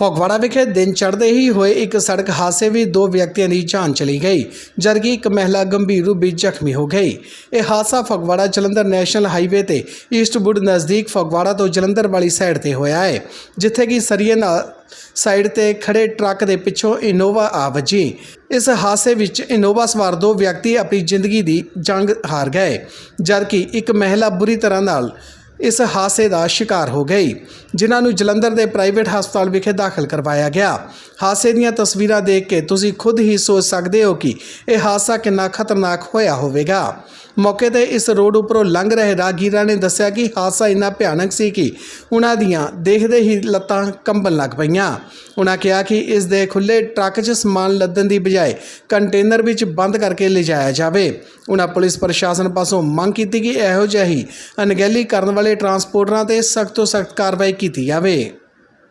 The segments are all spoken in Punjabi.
ਫਗਵਾੜਾ ਵਿਖੇ ਦਿਨ ਚੜ੍ਹਦੇ ਹੀ ਹੋਏ ਇੱਕ ਸੜਕ ਹਾਦਸੇ ਵਿੱਚ ਦੋ ਵਿਅਕਤੀਆਂ ਦੀ ਜਾਨ ਚਲੀ ਗਈ, ਜਦਕਿ ਇੱਕ ਮਹਿਲਾ ਗੰਭੀਰ ਰੂਪ ਵਿੱਚ ਜ਼ਖਮੀ ਹੋ ਗਈ। ਇਹ ਹਾਦਸਾ ਫਗਵਾੜਾ ਜਲੰਧਰ ਨੈਸ਼ਨਲ ਹਾਈਵੇ ਤੇ ਈਸਟਵੁੱਡ ਨਜ਼ਦੀਕ ਫਗਵਾੜਾ ਤੋਂ ਜਲੰਧਰ ਵਾਲੀ ਸਾਈਡ ਤੇ ਹੋਇਆ ਹੈ, ਜਿੱਥੇ ਕਿ ਸਰੀਏ ਨਾਲ ਸਾਈਡ ਤੇ ਖੜੇ ਟਰੱਕ ਦੇ ਪਿੱਛੋਂ ਇਨੋਵਾ ਆ ਵੱਜੀ। ਇਸ ਹਾਦਸੇ ਵਿੱਚ ਇਨੋਵਾ ਸਵਾਰ ਦੋ ਵਿਅਕਤੀ ਆਪਣੀ ਜ਼ਿੰਦਗੀ ਦੀ ਜੰਗ ਹਾਰ ਗਏ, ਜਦਕਿ ਇੱਕ ਮਹਿਲਾ ਬੁਰੀ ਤਰ੍ਹਾਂ ਨਾਲ ਇਸ ਹਾਦਸੇ ਦਾ ਸ਼ਿਕਾਰ ਹੋ ਗਈ, ਜਿਨ੍ਹਾਂ ਨੂੰ ਜਲੰਧਰ ਦੇ ਪ੍ਰਾਈਵੇਟ ਹਸਪਤਾਲ ਵਿਖੇ ਦਾਖਲ ਕਰਵਾਇਆ ਗਿਆ। ਹਾਦਸੇ ਦੀਆਂ ਤਸਵੀਰਾਂ ਦੇਖ ਕੇ ਤੁਸੀਂ ਖੁਦ ਹੀ ਸੋਚ ਸਕਦੇ ਹੋ ਕਿ ਇਹ ਹਾਦਸਾ ਕਿੰਨਾ ਖਤਰਨਾਕ ਹੋਇਆ ਹੋਵੇਗਾ। ਮੌਕੇ ਤੇ ਇਸ ਰੋਡ ਉੱਪਰੋਂ ਲੰਘ ਰਹੇ ਰਾਗੀਰਾਂ ਨੇ ਦੱਸਿਆ ਕਿ ਹਾਦਸਾ ਇੰਨਾ ਭਿਆਨਕ ਸੀ ਕਿ ਉਹਨਾਂ ਦੀਆਂ ਦੇਖਦੇ ਹੀ ਲੱਤਾਂ ਕੰਬਣ ਲੱਗ ਪਈਆਂ। ਉਹਨਾਂ ਕਿਹਾ ਕਿ ਇਸ ਦੇ ਖੁੱਲੇ ਟਰੱਕ 'ਚ ਸਮਾਨ ਲੱਦਣ ਦੀ ਬਜਾਏ ਕੰਟੇਨਰ ਵਿੱਚ ਬੰਦ ਕਰਕੇ ਲਿਜਾਇਆ ਜਾਵੇ। ਉਹਨਾਂ ਪੁਲਿਸ ਪ੍ਰਸ਼ਾਸਨ ਪਾਸੋਂ ਮੰਗ ਕੀਤੀ ਕਿ ਇਹੋ ਜਿਹੀ ਅਣਗਹਿਲੀ ਕਰਨ ਵਾਲੇ ਟਰਾਂਸਪੋਰਟਰਾਂ ਤੇ ਸਖਤ ਤੋਂ ਸਖਤ ਕਾਰਵਾਈ ਕੀਤੀ ਜਾਵੇ।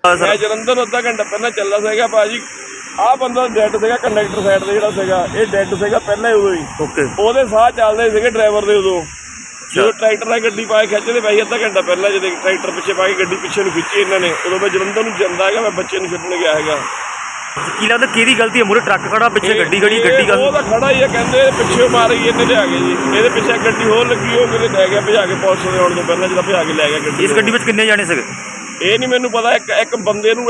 ਮੈਂ ਜਲੰਧਰ ਅੱਧਾ ਘੰਟਾ ਪਹਿਲਾਂ ਚੱਲਦਾ ਸੀਗਾ, ਭਾਜੀ। ਆਹ ਬੰਦਾ ਡੈੱਡ ਸੀਗਾ ਕੰਡਕਟਰ ਸਾਈਡ ਤੇ ਜਿਹੜਾ ਸੀਗਾ ਇਹ ਡੈੱਡ ਸੀਗਾ ਪਹਿਲਾਂ ਹੀ ਉਦੋਂ ਹੀ। ਓਕੇ ਉਹਦੇ ਸਾਹ ਚੱਲਦੇ ਸੀਗੇ ਡਰਾਈਵਰ ਦੇ ਉਦੋਂ। ਜਦੋਂ ਟਰੈਕਟਰ ਨਾਲ ਗੱਡੀ ਪਾ ਕੇ ਖਿੱਚਦੇ ਪਈ ਅੱਧਾ ਘੰਟਾ ਪਹਿਲਾਂ ਜਦੋਂ ਟਰੈਕਟਰ ਪਿੱਛੇ ਪਾ ਕੇ ਗੱਡੀ ਪਿੱਛੇ ਨੂੰ ਖਿੱਚੀ ਇਹਨਾਂ ਨੇ ਉਦੋਂ ਮੈਂ ਜਲੰਧਰ ਨੂੰ ਜਾਂਦਾ ਹੈਗਾ ਮੈਂ ਬੱਚੇ ਨੂੰ ਛੱਡਣ ਗਿਆ ਹੈਗਾ। ਕੀ ਲੱਗਦਾ ਕਿਹਦੀ ਗਲਤੀ ਹੈ? ਮੂਰੇ ਟਰੱਕ ਖੜਾ ਪਿੱਛੇ ਗੱਡੀ ਖੜੀ ਗੱਡੀ ਇਹ- ਉਹ ਗੱਲ ਤਾਂ ਖੜਾ ਹੀ ਹੈ ਕਹਿੰਦੇ ਪਿੱਛੇ ਮਾਰ ਗਈ ਇਹਨੇ ਲਿਆ ਕੇ ਜੀ। ਇਹਦੇ ਪਿੱਛੇ ਗੱਡੀ ਹੋਰ ਲੱਗੀ ਉਹ ਕਿਤੇ ਲੈ ਗਿਆ ਭਜਾ ਕੇ ਪੁਲਿਸ ਦੇ ਆਉਣ ਤੋਂ ਪਹਿਲਾਂ ਜਦੋਂ ਭਜਾ ਕੇ ਲੈ ਗਿਆ ਗੱਡੀ ਇਸ ਗੱਡੀ ਵਿੱਚ ਕਿੰਨੇ ਜਾਣੇ ਸੀਗੇ? ਇਹ ਨਹੀਂ ਮੈਨੂੰ ਪਤਾ ਇੱਕ ਇੱਕ ਬੰਦੇ ਨੂੰ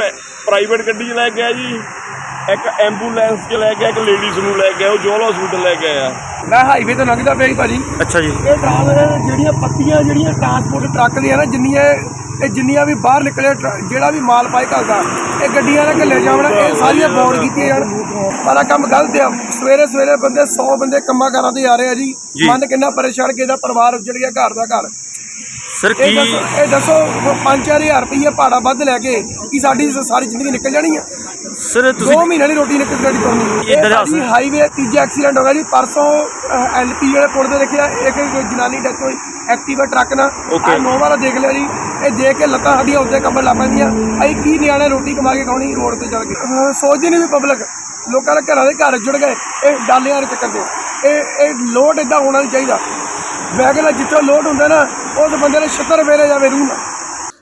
ਪ੍ਰਾਈਵੇਟ ਗੱਡੀ 'ਚ ਲੈ ਗਿਆ ਜੀ। ਇੱਕ ਐਂਬੂਲੈਂਸ 'ਚ ਲੈ ਗਿਆ ਇੱਕ ਲੇਡੀਜ਼ ਨੂੰ ਲੈ ਗਿਆ ਉਹ ਜੋਲ ਹਸਪੀਟਲ ਲੈ ਕੇ ਆਇਆ। ਮੈਂ ਹਾਈਵੇ ਤੋਂ ਲੰਘਦਾ ਪਿਆ ਸੀ ਭਾਜੀ। ਅੱਛਾ ਜੀ। ਇਹ ਟਰਾਂਸਪੋਰਟ ਜਿਹੜੀਆਂ ਪੱਤੀਆਂ ਜਿਹੜੀਆਂ ਟਰਾਂਸਪੋਰਟ ਟਰੱਕ ਦੀਆਂ ਨਾ ਜਿੰਨੀਆਂ ਇਹ ਜਿੰਨੀਆਂ ਵੀ ਬਾਹਰ ਨਿਕਲੇ ਟਰ- ਜਿਹੜਾ ਵੀ ਮਾਲ ਪਾਈ ਘਲਦਾ ਇਹ ਗੱਡੀਆਂ ਨਾਲ ਘੱਲੇ ਜਾਵਣ ਇਹ ਸਾਰੀਆਂ ਬੌਂਡ ਕੀਤੀਆਂ ਜਾਣ। ਪਰ ਆਹ ਕੰਮ ਗਲਤ ਆ। ਸਵੇਰੇ ਸਵੇਰੇ ਬੰਦੇ 100 ਬੰਦੇ ਕੰਮਾਂ ਕਾਰਾਂ ਤੇ ਆ ਰਹੇ ਆ ਜੀ। ਜੀ। ਮਨ ਕਿੰਨਾ ਪਰੇਸ਼ਾਨ ਕਿ ਇਹਦਾ ਪਰਿਵਾਰ ਉੱਜੜ ਗਿਆ ਘਰ ਦਾ ਘਰ। ਸਰ ਇਹ ਕੀ ਦੱਸੋ ਇਹ ਦੱਸੋ 5-4000 ਰੁਪਏ ਭਾੜਾ ਵੱਧ ਲੈ ਕੇ ਕੀ ਸਾਡੀ ਸਾਰੀ ਜ਼ਿੰਦਗੀ ਨਿਕਲ ਜਾਣੀ ਆ? ਸਰ ਤੁਸੀਂ ਦੋ ਮਹੀਨੇ ਦੀ ਰੋਟੀ ਨਿਕਲ ਜਾਣੀ ਤੁਰਨੀ ਇੱਧਰ ਇਹ ਭਾਜੀ ਹਾਈਵੇ ਤੀਜਾ ਐਕਸੀਡੈਂਟ ਹੋ ਗਿਆ ਜੀ। ਪਰਸੋਂ ਐਲਪੀ ਵਾਲੇ ਪੁਲ ਤੇ ਦੇਖਿਆ ਇੱਕ ਜਨਾਨੀ ਡੈਥ ਹੋਈ। ਐਕਟਿਵਾ ਟਰੱਕ ਨਾਲ. ਆ ਨੋਵਾ ਦਾ ਦੇਖ ਲਿਆ ਜੀ। ਇਹ ਦੇਖ ਕੇ ਲੱਤਾਂ ਸਾਡੀਆਂ ਉੱਤੇ ਕੰਬਣ ਲੱਗ ਪੈਂਦੀਆਂ। ਅਸੀਂ ਕੀ ਨਿਆਣੇ ਰੋਟੀ ਕਮਾ ਕੇ ਖਾਣੀ ਰੋਡ ਤੇ ਚੱਲ ਕੇ? ਸੋਚਦੀ ਨਹੀਂ ਵੀ ਪਬਲਿਕ ਲੋਕਾਂ ਦੇ ਘਰਾਂ ਦੇ ਘਰ ਜੁੜ ਗਏ। ਇਹ ਡਾਲਿਆਂ ਦੇ ਚੱਕਰ 'ਚ ਇਹ ਇਹ ਲੋਡ ਇਦਾਂ ਹੋਣਾ ਨਹੀਂ ਚਾਹੀਦਾ। ਮੈਂ ਕਹਿੰਦਾ ਜਿੱਥੋਂ ਲੋਡ ਹੁੰਦਾ ਨਾ ਉਸ ਬੰਦੇ ਨੇ ਛਿੱਤਰ ਵੇਲੇ ਜਾਵੇ ਰੂਹ ਨਾਲ।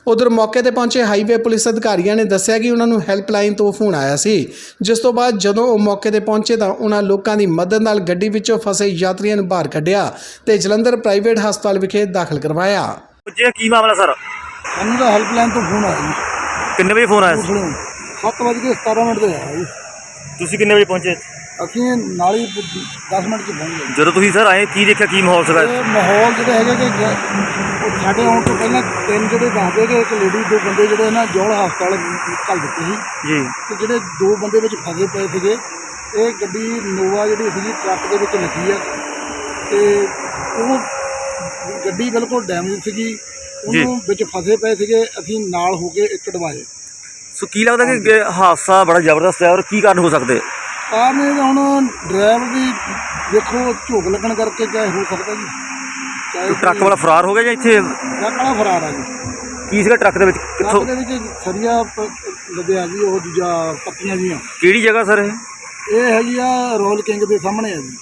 ਉਧਰ ਮੌਕੇ ਤੇ ਪਹੁੰਚੇ ਹਾਈਵੇ ਪੁਲਿਸ ਅਧਿਕਾਰੀਆਂ ਨੇ ਦੱਸਿਆ ਕਿ ਉਹਨਾਂ ਨੂੰ ਹੈਲਪਲਾਈਨ ਤੋਂ ਫੋਨ ਆਇਆ ਸੀ। ਜਿਸ ਤੋਂ ਬਾਅਦ ਜਦੋਂ ਉਹ ਮੌਕੇ ਤੇ ਪਹੁੰਚੇ ਤਾਂ ਉਹਨਾਂ ਲੋਕਾਂ ਦੀ ਮਦਦ ਨਾਲ ਗੱਡੀ ਵਿੱਚੋਂ ਫਸੇ ਯਾਤਰੀਆਂ ਨੂੰ ਬਾਹਰ ਕੱਢਿਆ ਤੇ ਜਲੰਧਰ ਪ੍ਰਾਈਵੇਟ ਹਸਪਤਾਲ ਵਿਖੇ ਦਾਖਲ ਕਰਵਾਇਆ। ਪੁੱਜਿਆ ਕੀ ਮਾਮਲਾ ਸਰ? ਸਾਨੂੰ ਤਾਂ ਹੈਲਪਲਾਈਨ ਤੋਂ ਫੋਨ ਆਇਆ ਜੀ। ਕਿੰਨੇ ਵਜੇ ਫੋਨ ਆਇਆ ਸੀ? 7 ਵਜੇ ਕੇ 17 ਮਿੰਟ ਤੇ ਆਇਆ ਜੀ। ਤੁਸੀਂ ਕਿੰਨੇ ਵਜੇ ਪਹੁੰਚੇ ਅਸੀਂ ਨਾਲ ਹੀ 10 ਮਿੰਟ ਚ ਪਹੁੰਚ ਗਏ। ਜਦੋਂ ਤੁਸੀਂ ਸਰ ਆਏ ਕੀ ਦੇਖਿਆ ਕੀ ਮਾਹੌਲ ਸੀਗਾ? ਇਹ ਮਾਹੌਲ ਜਿਹੜੇ ਹੈਗੇ ਕਿ ਗ- ਉਹ ਸਾਡੇ ਆਉਣ ਤੋਂ ਪਹਿਲਾਂ ਤਿੰਨ ਜਿਹੜੇ ਦੱਸਦੇ ਕਿ ਇੱਕ ਲੇਡੀ ਦੋ ਬੰਦੇ ਜਿਹੜੇ ਨਾ ਜੋਲ ਹਸਪਤਾਲ ਘੱਲ ਦਿੱਤੇ ਸੀ। ਜੀ। ਤੇ ਜਿਹੜੇ ਦੋ ਬੰਦੇ ਵਿੱਚ ਫਸੇ ਪਏ ਸੀਗੇ ਇਹ ਗੱਡੀ ਨੋਵਾ ਜਿਹੜੀ ਸੀਗੀ ਟਰੱਕ ਦੇ ਵਿੱਚ ਲੱਗੀ ਆ। ਤੇ ਉਹ ਗੱਡੀ ਬਿਲਕੁਲ ਡੈਮੇਜ ਸੀਗੀ। ਉਹਨੂੰ ਵਿੱਚ ਫਸੇ ਪਏ ਸੀਗੇ ਅਸੀਂ ਨਾਲ ਹੋ ਕੇ ਇੱਕ ਡਵਾਏ ਸੋ ਕੀ ਲੱਗਦਾ ਕਿ ਹਾਦਸਾ ਬੜਾ ਜ਼ਬਰਦਸਤ ਹੈ ਔਰ ਕੀ ਕਾਰਨ ਹੋ ਸਕਦੇ? ਕਾਰਨ ਇਹ ਹੁਣ ਡਰਾਈਵਰ ਦੀ ਦੇਖੋ ਝੋਕ ਲੱਗਣ ਕਰਕੇ ਚਾਹੇ ਹੋ ਸਕਦਾ ਜੀ। ਚਾਹੇ ਟਰੱਕ ਵਾਲਾ ਫਰਾਰ ਹੋ ਗਿਆ ਜਾਂ ਇੱਥੇ ਟਰੱਕ ਵਾਲਾ ਫਰਾਰ ਆ ਜੀ। ਕੀ ਸੀਗਾ ਟਰੱਕ ਦੇ ਵਿੱਚ? ਕਿੱਥੋਂ? ਟਰੱਕ ਦੇ ਵਿੱਚ ਸਰੀਆ ਪ- ਲੱਦਿਆ ਜੀ ਉਹ ਦੂਜਾ ਪੱਤੀਆਂ ਜੀਆਂ। ਕਿਹੜੀ ਜਗ੍ਹਾ ਸਰ ਇਹ? ਇਹ ਹੈਗੀ ਆ ਰੋਲ ਕਿੰਗ ਦੇ ਸਾਹਮਣੇ ਆ ਜੀ।